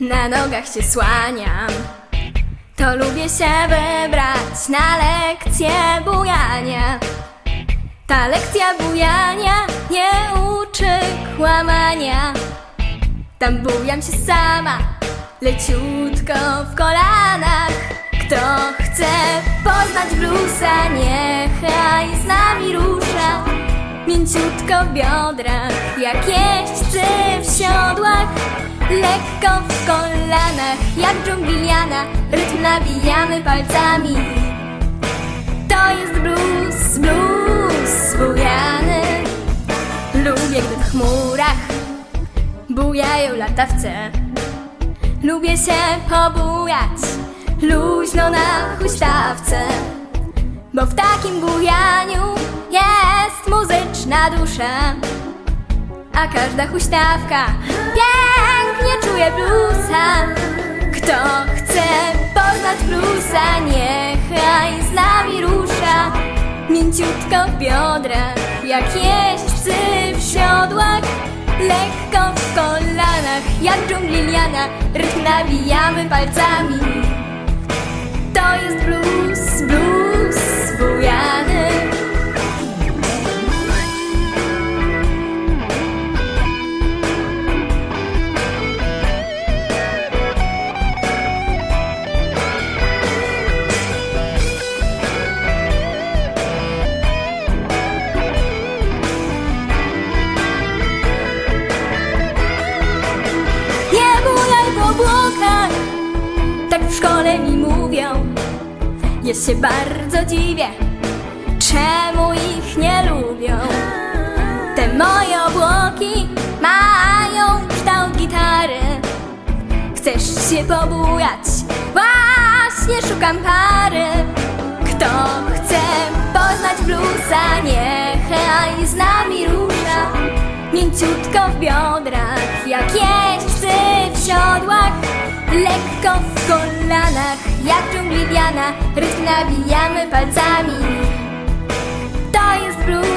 na nogach się słaniam. To lubię się wybrać na lekcję bujania. Ta lekcja bujania nie uczy kłamania. Tam bujam się sama, leciutko w kolanach. Kto chce poznać bluesa, niechaj z nami rusza. Mięciutko w biodrach, jak jeźdźcy w siodłach. Lekko w kolanach, jak dżungliana, rytm nawijamy palcami. To jest blues, blues bujany. Lubię, gdy w chmurach bujają latawce. Lubię się pobujać luźno na huśtawce, bo w takim bujaniu jest muzyczna dusza. A każda huśtawka pięknie czuje bluesa. Kto chce poznać bluesa, niechaj z nami rusza. Mięciutko w biodrach, jak jeźdźcy w siodłach. Lekko w kolanach, jak dżungliliana, rytm nawijamy palcami. To jest blues, blues Się bardzo dziwię, czemu ich nie lubią. Te moje obłoki mają kształt gitary. Chcesz się pobujać? Właśnie szukam pary. Kto chce poznać bluesa, niechaj z nami rusza. Mięciutko w biodrach, jak jeźdźcy w siodłach. Lekko w jak dżungliwiana, rytm nawijamy palcami. To jest blues,